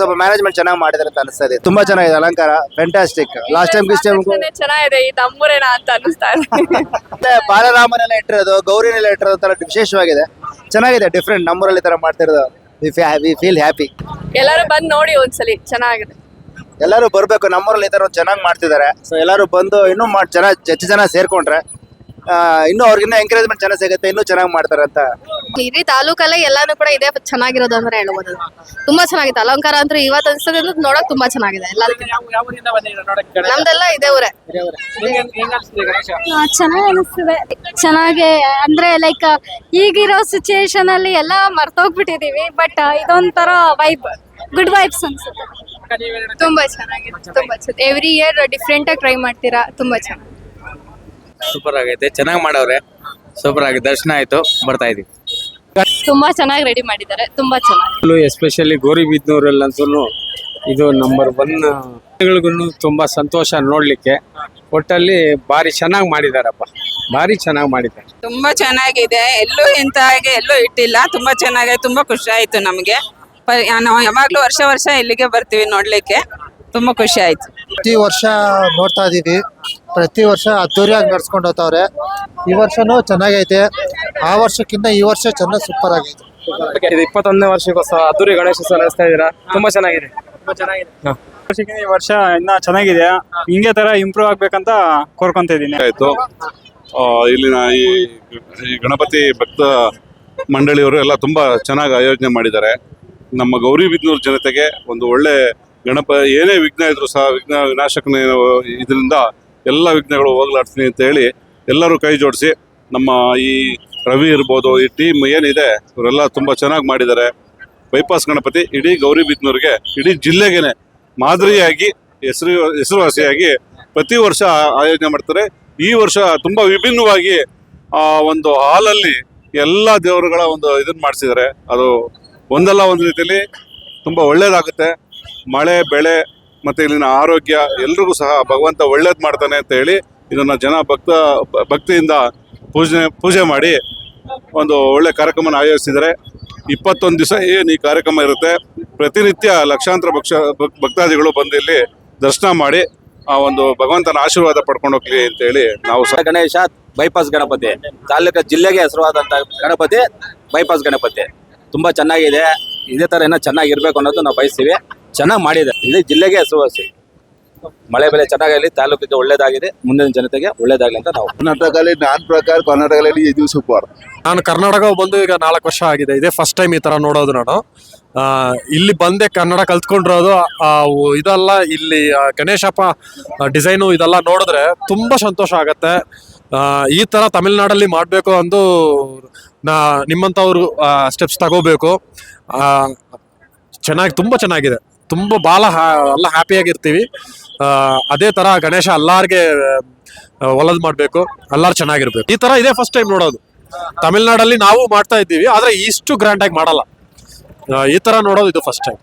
ಸ್ವಲ್ಪ ಮ್ಯಾನೇಜ್ಮೆಂಟ್ ಚೆನ್ನಾಗಿ ಮಾಡಿದ್ರೆ ಅಂತ ಅನಿಸ್ತಾ ಇದೆ. ತುಂಬಾ ಚೆನ್ನಾಗಿದೆ ಅಲಂಕಾರ ಫ್ಯಾಂಟಾಸ್ಟಿಕ್ ಲಾಸ್ಟ್ ಟೈಮ್ ಚೆನ್ನಾಗಿದೆ ಈ ತಮ್ಮೂರೇನ ಅಂತ ಅನಿಸ್ತಾ ಇದೆ. ಮತ್ತೆ ಬಾಲರಾಮನೆಲ್ಲ ಇಟ್ಟಿರೋದು ಗೌರಿನೆಲ್ಲ ಇಟ್ಟಿರೋದು ತರ ವಿಶೇಷವಾಗಿದೆ. ಚೆನ್ನಾಗಿದೆ ಡಿಫ್ರೆಂಟ್ ನಮ್ಮೂರಲ್ಲಿ ತರ ಮಾಡ್ತಿರೋದು. ವಿ ಫೀಲ್ ಹ್ಯಾಪಿ ಎಲ್ಲರೂ ಬಂದ್ ನೋಡಿ ಒಂದ್ಸಲಿ ಚೆನ್ನಾಗಿದೆ. ಎಲ್ಲರೂ ಬರ್ಬೇಕು ನಮ್ಮೂರಲ್ಲಿ ಈ ತರ ಚೆನ್ನಾಗಿ ಮಾಡ್ತಿದ್ದಾರೆ. ಸೊ ಎಲ್ಲರೂ ಬಂದು ಇನ್ನೂ ಮಾಡಿ ಚೆನ್ನಾಗಿ ಹೆಚ್ಚು ಜನ ಸೇರ್ಕೊಂಡ್ರೆ ಇನ್ನೂ ಅವ್ರಿಗಿನ್ನ ಎಂಕರೇಜ್ಮೆಂಟ್ ಚೆನ್ನಾಗಿ ಸಿಗುತ್ತೆ ಇನ್ನು ಚೆನ್ನಾಗಿ ಮಾಡ್ತಾರೆ ಅಂತ. ಇಡೀ ತಾಲೂಕಲ್ಲೇ ಎಲ್ಲಾನು ಕೂಡ ಇದೆ ಚೆನ್ನಾಗಿರೋದು ಅಂದ್ರೆ ಹೇಳ್ಬೋದು. ತುಂಬಾ ಚೆನ್ನಾಗಿದೆ ಅಲಂಕಾರ ಅಂದ್ರೆ ಇವತ್ತು ಅನ್ಸೋದು ನೋಡಕ್ ತುಂಬಾ ಚೆನ್ನಾಗಿದೆ. ಎಲ್ಲ ನಮ್ದೆಲ್ಲ ಇದೆ ಊರೇ. ಚೆನ್ನಾಗಿ ಅನಿಸ್ತದೆ. ಚೆನ್ನಾಗಿ ಅಂದ್ರೆ ಲೈಕ್ ಈಗಿರೋ ಸಿಚುಯೇಷನ್ ಅಲ್ಲಿ ಎಲ್ಲ ಮರ್ತೋಗ್ಬಿಟ್ಟಿದೀವಿ ಬಟ್ ಇದೊಂಥರ ವೈಬ್ ಗುಡ್ ವೈಬ್ಸ್ ಅನ್ಸುತ್ತೆ. ತುಂಬಾ ಚೆನ್ನಾಗಿದೆ ತುಂಬಾ ಚೆನ್ನಾಗಿ ಎವ್ರಿ ಇಯರ್ ಡಿಫ್ರೆಂಟ್ ಆಗಿ ಟ್ರೈ ಮಾಡ್ತೀರಾ ತುಂಬಾ ಚೆನ್ನಾಗಿ ಸೂಪರ್ ಆಗೈತೆ. ಚೆನ್ನಾಗಿ ಮಾಡವ್ರೆ. ಸೂಪರ್ ಆಗಿ ದರ್ಶನ ಆಯ್ತು. ಬರ್ತಾ ಇದೀವಿ. ತುಂಬಾ ಚೆನ್ನಾಗಿ ರೆಡಿ ಮಾಡಿದ್ದಾರೆ. ತುಂಬಾ ಚೆನ್ನಾಗಿ. ಎಸ್ಪೆಷಲಿ ಗೋರಿಬಿದ್ನೂರಲ್ಲಂತೂ ಇದು ನಂಬರ್ ಒನ್ ತುಂಬಾ ಸಂತೋಷ ನೋಡ್ಲಿಕ್ಕೆ. ಒಟ್ಟಲ್ಲಿ ಬಾರಿ ಚೆನ್ನಾಗಿ ಮಾಡಿದಾರಪ್ಪ. ಬಾರಿ ಚೆನ್ನಾಗಿ ಮಾಡಿದ್ದಾರೆ. ತುಂಬಾ ಚೆನ್ನಾಗಿದೆ. ಎಲ್ಲೂ ಇಂತ ಹಾಗೆ ಎಲ್ಲೂ ಇಟ್ಟಿಲ್ಲ. ತುಂಬಾ ಚೆನ್ನಾಗಿ ತುಂಬಾ ಖುಷಿ ಆಯ್ತು ನಮಗೆ. ನಾವು ಯಾವಾಗ್ಲೂ ವರ್ಷ ವರ್ಷ ಇಲ್ಲಿಗೆ ಬರ್ತೀವಿ ನೋಡ್ಲಿಕ್ಕೆ. ತುಂಬಾ ಖುಷಿ ಆಯ್ತು. ಪ್ರತಿ ವರ್ಷ ನೋಡ್ತಾ ಇದೀವಿ. ಪ್ರತಿ ವರ್ಷ ಅದ್ದೂರಿಯಾಗಿ ನಡ್ಸ್ಕೊಂಡು ಹೋಗ್ತಾವ್ರೆ. ಈ ವರ್ಷನೂ ಚೆನ್ನಾಗೈತೆ. ಆ ವರ್ಷಕ್ಕಿಂತ ಈ ವರ್ಷ ಚೆನ್ನಾಗಿ ಸೂಪರ್ ಆಗೈತೆ. ಇದು ಇಪ್ಪತ್ತೊಂದನೇ ವರ್ಷಕ್ಕೋಸ್ಕರ ಅದ್ದೂರಿ ಗಣೇಶೋತ್ಸವ ನಡೆಸ್ತಾ ಇದ್ದೀರಾ? ತುಂಬಾ ಚೆನ್ನಾಗಿದೆ. ವರ್ಷಕ್ಕಿಂತ ಈ ವರ್ಷ ಇನ್ನ ಚೆನ್ನಾಗಿದೆ. ಹಿಂಗೆ ತರ ಇಂಪ್ರೂವ್ ಆಗ್ಬೇಕಂತ ಕೋರ್ಕೊಂತ ಇದ್ದೀನಿ. ಆಯ್ತು. ಇಲ್ಲಿನ ಈ ಈ ಗಣಪತಿ ಭಕ್ತ ಮಂಡಳಿಯವರು ಎಲ್ಲ ತುಂಬಾ ಚೆನ್ನಾಗಿ ಆಯೋಜನೆ ಮಾಡಿದ್ದಾರೆ. ನಮ್ಮ ಗೌರಿ ಗೌರಿಬಿದ್ನೂರು ಜನತೆಗೆ ಒಂದು ಒಳ್ಳೆ ಗಣಪ ಏನೇ ವಿಘ್ನ ಇದ್ರು ಸಹ ವಿಘ್ನ ವಿನಾಶಕನ ಇದರಿಂದ ಎಲ್ಲ ವಿಘ್ನಗಳು ಹೋಗ್ಲಾಡ್ತೀನಿ ಅಂತ ಹೇಳಿ ಎಲ್ಲರೂ ಕೈ ಜೋಡಿಸಿ ನಮ್ಮ ಈ ರವಿ ಇರ್ಬೋದು, ಈ ಟೀಮ್ ಏನಿದೆ, ಇವರೆಲ್ಲ ತುಂಬ ಚೆನ್ನಾಗಿ ಮಾಡಿದ್ದಾರೆ. ಬೈಪಾಸ್ ಗಣಪತಿ ಇಡೀ ಗೌರಿಬಿದ್ನೂರಿಗೆ ಇಡೀ ಜಿಲ್ಲೆಗೇನೆ ಮಾದರಿಯಾಗಿ, ಹೆಸರು, ಹೆಸರುವಾಸಿಯಾಗಿ ಪ್ರತಿ ವರ್ಷ ಆಯೋಜನೆ ಮಾಡ್ತಾರೆ. ಈ ವರ್ಷ ತುಂಬ ವಿಭಿನ್ನವಾಗಿ, ಆ, ಒಂದು ಹಾಲಲ್ಲಿ ಎಲ್ಲ ದೇವರುಗಳ ಒಂದು ಇದನ್ನ ಮಾಡಿಸಿದ್ದಾರೆ. ಅದು ಒಂದಲ್ಲ ಒಂದು ರೀತಿಯಲ್ಲಿ ತುಂಬ ಒಳ್ಳೇದಾಗುತ್ತೆ. ಮಳೆ, ಬೆಳೆ ಮತ್ತೆ ಇಲ್ಲಿನ ಆರೋಗ್ಯ ಎಲ್ರಿಗೂ ಸಹ ಭಗವಂತ ಒಳ್ಳೇದು ಮಾಡ್ತಾನೆ ಅಂತ ಹೇಳಿ ಇದನ್ನ ಜನ ಭಕ್ತ, ಭಕ್ತಿಯಿಂದ ಪೂಜೆ ಪೂಜೆ ಮಾಡಿ ಒಂದು ಒಳ್ಳೆ ಕಾರ್ಯಕ್ರಮನ ಆಯೋಜಿಸಿದರೆ ಇಪ್ಪತ್ತೊಂದು ದಿವಸ ಏನು ಈ ಕಾರ್ಯಕ್ರಮ ಇರುತ್ತೆ? ಪ್ರತಿನಿತ್ಯ ಲಕ್ಷಾಂತರ ಭಕ್ಷ ಭಕ್ತಾದಿಗಳು ಬಂದು ಇಲ್ಲಿ ದರ್ಶನ ಮಾಡಿ ಆ ಒಂದು ಭಗವಂತನ ಆಶೀರ್ವಾದ ಪಡ್ಕೊಂಡು ಹೋಗ್ಲಿ ಅಂತ ಹೇಳಿ ನಾವು ಗಣೇಶ ಬೈಪಾಸ್ ಗಣಪತಿ. ತಾಲೂಕು ಜಿಲ್ಲೆಗೆ ಹೆಸರುವಾದಂಥ ಗಣಪತಿ ಬೈಪಾಸ್ ಗಣಪತಿ. ತುಂಬಾ ಚೆನ್ನಾಗಿದೆ. ಇದೇ ತರ ಏನೋ ಚೆನ್ನಾಗಿರ್ಬೇಕು ಅನ್ನೋದು ನಾವು ಬಯಸ್ತೀವಿ. ಚೆನ್ನಾಗಿ ಮಾಡಿದೆ. ಇಡೀ ಜಿಲ್ಲೆಗೆ ಹೆಸರುವಾಸಿ ಮಳೆ ಬೆಳೆ ಚೆನ್ನಾಗಲಿ ತಾಲೂಕಿಗೆ ಒಳ್ಳೇದಾಗಿದೆ ಮುಂದಿನ ಜನತೆಗೆ ಒಳ್ಳೇದಾಗಲಿ ಅಂತ ನಾವು ಕರ್ನಾಟಕದಲ್ಲಿ ನಾನ್ ಪ್ರಕಾರ ಕರ್ನಾಟಕದಲ್ಲಿ ಇದು ಸೂಪರ್ ನಾನು ಕರ್ನಾಟಕ ಬಂದು ಈಗ ನಾಲ್ಕು ವರ್ಷ ಆಗಿದೆ. ಇದೇ ಫಸ್ಟ್ ಟೈಮ್ ಈ ತರ ನೋಡೋದು ನಾನು. ಆ, ಇಲ್ಲಿ ಬಂದೆ ಕನ್ನಡ ಕಲ್ತ್ಕೊಂಡಿರೋದು ಆ, ಉ- ಇದೆಲ್ಲ ಇಲ್ಲಿ ಆ, ಗಣೇಶಪ್ಪ ಡಿಸೈನು ಇದೆಲ್ಲ ನೋಡಿದ್ರೆ ತುಂಬಾ ಸಂತೋಷ ಆಗತ್ತೆ. ಆ, ಈ ತರ ತಮಿಳ್ನಾಡಲ್ಲಿ ಮಾಡಬೇಕು ಅಂದು ನಾ ನಿಮ್ಮಂಥವ್ರು ಸ್ಟೆಪ್ಸ್ ತಗೋಬೇಕು. ಆ, ಚೆನ್ನಾಗಿ ತುಂಬ ಚೆನ್ನಾಗಿದೆ. ತುಂಬ ಭಾಳ ಎಲ್ಲ ಹ್ಯಾಪಿಯಾಗಿರ್ತೀವಿ ಅದೇ ಥರ ಗಣೇಶ ಎಲ್ಲಾರ್ಗೆ ಒಲದ್ ಮಾಡಬೇಕು. ಎಲ್ಲಾರು ಚೆನ್ನಾಗಿರ್ಬೇಕು. ಈ ಥರ ಇದೇ ಫಸ್ಟ್ ಟೈಮ್ ನೋಡೋದು. ತಮಿಳ್ನಾಡಲ್ಲಿ ನಾವು ಮಾಡ್ತಾ ಇದ್ದೀವಿ, ಆದರೆ ಇಷ್ಟು ಗ್ರ್ಯಾಂಡಾಗಿ ಮಾಡಲ್ಲ. ಈ ಥರ ನೋಡೋದು ಇದು ಫಸ್ಟ್ ಟೈಮ್